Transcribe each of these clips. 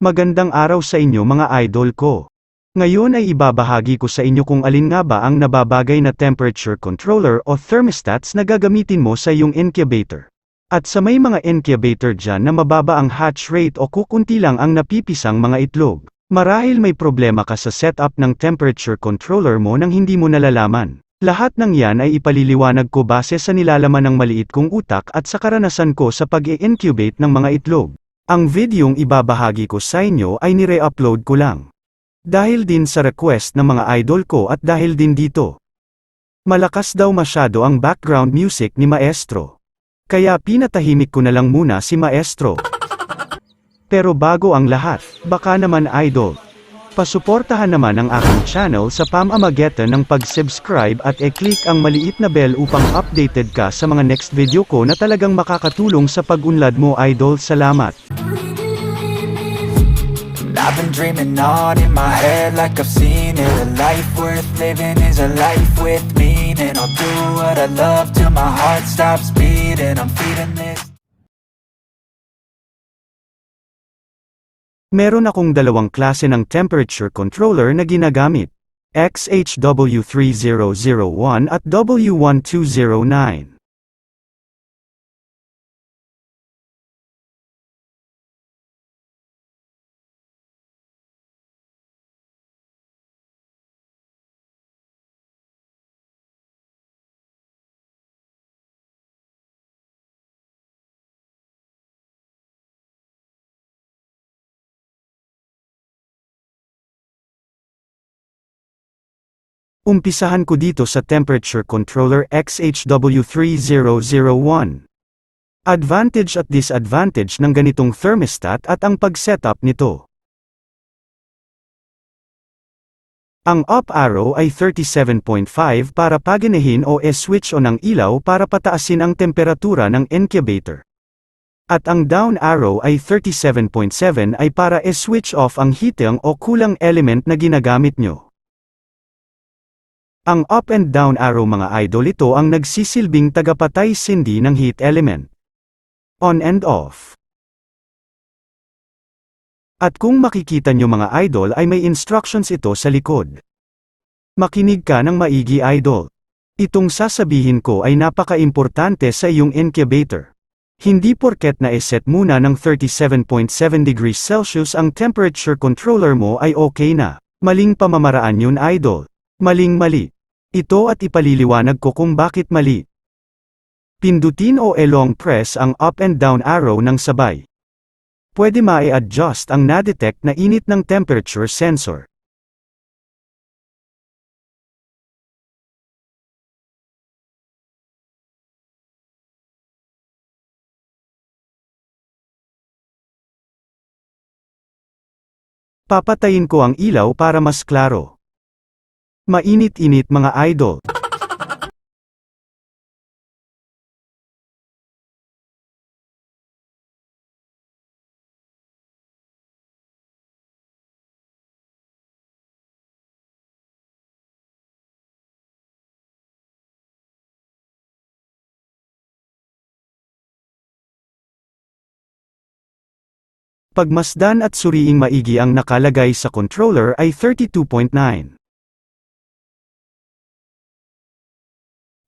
Magandang araw sa inyo mga idol ko. Ngayon ay ibabahagi ko sa inyo kung alin nga ba ang nababagay na temperature controller o thermostats na gagamitin mo sa iyong incubator. At sa may mga incubator dyan na mababa ang hatch rate o kukunti lang ang napipisang mga itlog. Marahil may problema ka sa setup ng temperature controller mo nang hindi mo nalalaman. Lahat ng yan ay ipaliliwanag ko base sa nilalaman ng maliit kong utak at sa karanasan ko sa pag-i-incubate ng mga itlog. Ang videong ibabahagi ko sa inyo ay nire-upload ko lang. Dahil din sa request ng mga idol ko at dahil din dito. Malakas daw masyado ang background music ni Maestro. Kaya pinatahimik ko na lang muna si Maestro. Pero bago ang lahat, baka naman idol. Pasuportahan naman ang aking channel sa pamamagitan ng pag-subscribe at e-click ang maliit na bell upang updated ka sa mga next video ko na talagang makakatulong sa pag-unlad mo idol. Salamat! I've been dreaming on in my head like I've seen it A life worth living is a life with meaning I'll do what I love till my heart stops beating I'm feeding this Meron akong dalawang klase ng temperature controller na ginagamit. XHW3001 at W1209. Umpisahan ko dito sa temperature controller XHW3001. Advantage at disadvantage ng ganitong thermostat at ang pag-setup nito. Ang up arrow ay 37.5 para paganahin o e-switch on ng ilaw para pataasin ang temperatura ng incubator. At ang down arrow ay 37.7 ay para e-switch off ang heating o kulang element na ginagamit nyo. Ang up and down arrow mga idol ito ang nagsisilbing tagapatay sindi ng heat element. On and off. At kung makikita nyo mga idol ay may instructions ito sa likod. Makinig ka ng maigi idol. Itong sasabihin ko ay napaka-importante sa iyong incubator. Hindi porket na iset muna ng 37.7 degrees Celsius ang temperature controller mo ay okay na. Maling pamamaraan yun idol. Maling-mali. Ito at ipaliliwanag ko kung bakit mali. Pindutin o e-long press ang up and down arrow ng sabay. Pwede ma-adjust ang na-detect na init ng temperature sensor. Papatayin ko ang ilaw para mas klaro. Mainit-init mga idol. Pagmasdan at suriing maigi ang nakalagay sa controller ay 32.9.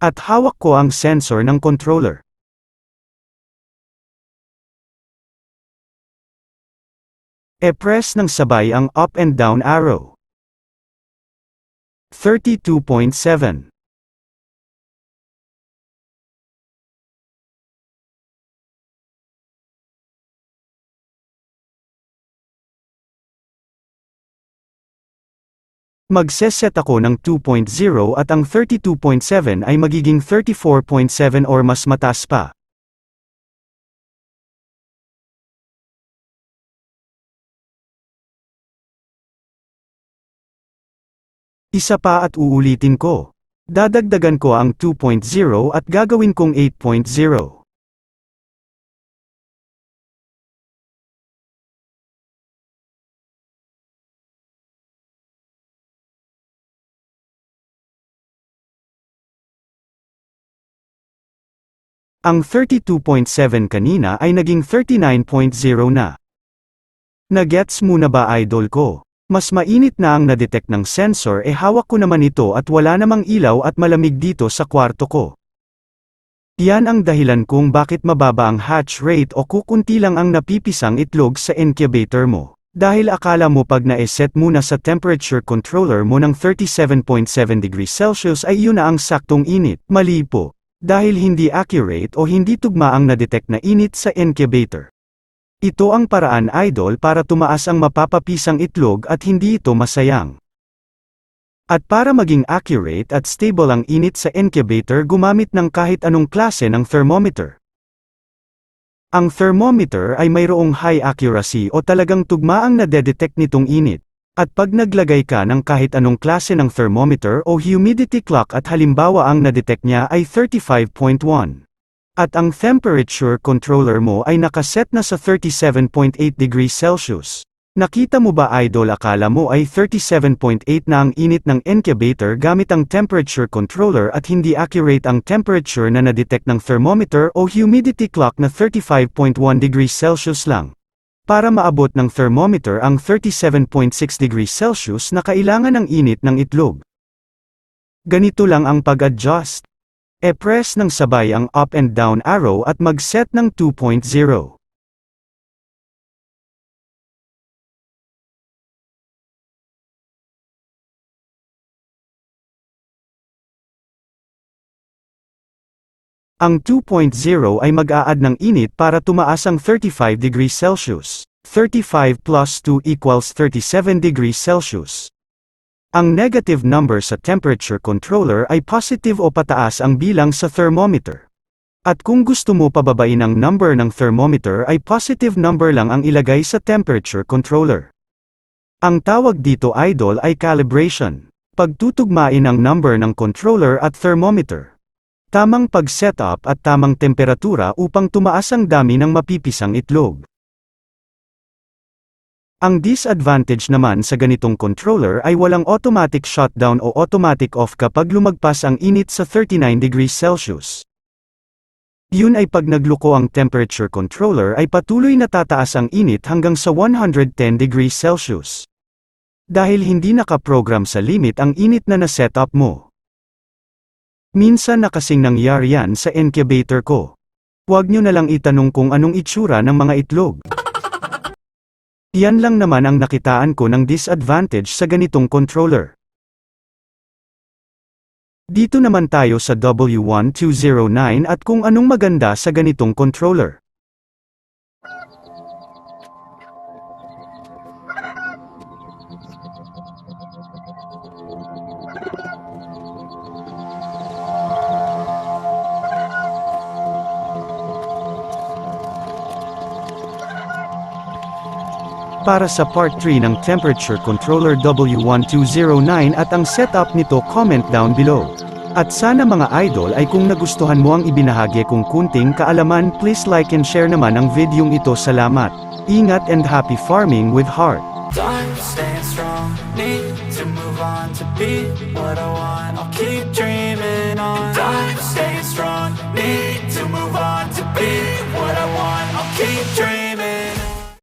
At hawak ko ang sensor ng controller. E-press ng sabay ang up and down arrow. 32.7. Magseset ako ng 2.0 at ang 32.7 ay magiging 34.7 or mas mataas pa. Isa pa at uulitin ko. Dadagdagan ko ang 2.0 at gagawin kong 8.0. Ang 32.7 kanina ay naging 39.0 na. Nagets mo na ba idol ko? Mas mainit na ang nadetect ng sensor eh hawak ko naman ito at wala namang ilaw at malamig dito sa kwarto ko. Yan ang dahilan kung bakit mababa ang hatch rate o kukunti lang ang napipisang itlog sa incubator mo. Dahil akala mo pag na-set muna sa temperature controller mo ng 37.7 degrees Celsius ay yun na ang saktong init. Mali po. Dahil hindi accurate o hindi tugma ang nadetect na init sa incubator. Ito ang paraan idol para tumaas ang mapapapisang itlog at hindi ito masayang. At para maging accurate at stable ang init sa incubator gumamit ng kahit anong klase ng thermometer. Ang thermometer ay mayroong high accuracy o talagang tugma ang nadedetect nitong init. At pag naglagay ka ng kahit anong klase ng thermometer o humidity clock at halimbawa ang nadetect niya ay 35.1. At ang temperature controller mo ay nakaset na sa 37.8 degrees Celsius. Nakita mo ba idol akala mo ay 37.8 na ang init ng incubator gamit ang temperature controller at hindi accurate ang temperature na nadetect ng thermometer o humidity clock na 35.1 degrees Celsius lang. Para maabot ng thermometer ang 37.6 degrees Celsius na kailangan ng init ng itlog. Ganito lang ang pag-adjust. E-press ng sabay ang up and down arrow at mag-set ng 2.0. Ang 2.0 ay mag-a-add ng init para tumaas ang 35 degrees Celsius. 35 plus 2 equals 37 degrees Celsius. Ang negative number sa temperature controller ay positive o pataas ang bilang sa thermometer. At kung gusto mo pababain ang number ng thermometer ay positive number lang ang ilagay sa temperature controller. Ang tawag dito idol ay calibration. Pagtutugmain ang number ng controller at thermometer. Tamang pag-setup at tamang temperatura upang tumaas ang dami ng mapipisang itlog. Ang disadvantage naman sa ganitong controller ay walang automatic shutdown o automatic off kapag lumagpas ang init sa 39 degrees Celsius. Yun ay pag nagluko ang temperature controller ay patuloy na tataas ang init hanggang sa 110 degrees Celsius. Dahil hindi nakaprogram sa limit ang init na na-setup mo. Minsan na kasing nangyari yan sa incubator ko. Huwag nyo na lang itanong kung anong itsura ng mga itlog. Yan lang naman ang nakitaan ko ng disadvantage sa ganitong controller. Dito naman tayo sa W1209 at kung anong maganda sa ganitong controller. Para sa part 3 ng temperature controller W1209 at ang setup nito comment down below. At sana mga idol ay kung nagustuhan mo ang ibinahagi kong kunting kaalaman please like and share naman ang videong ito salamat. Ingat and happy farming with heart. Keep dreaming.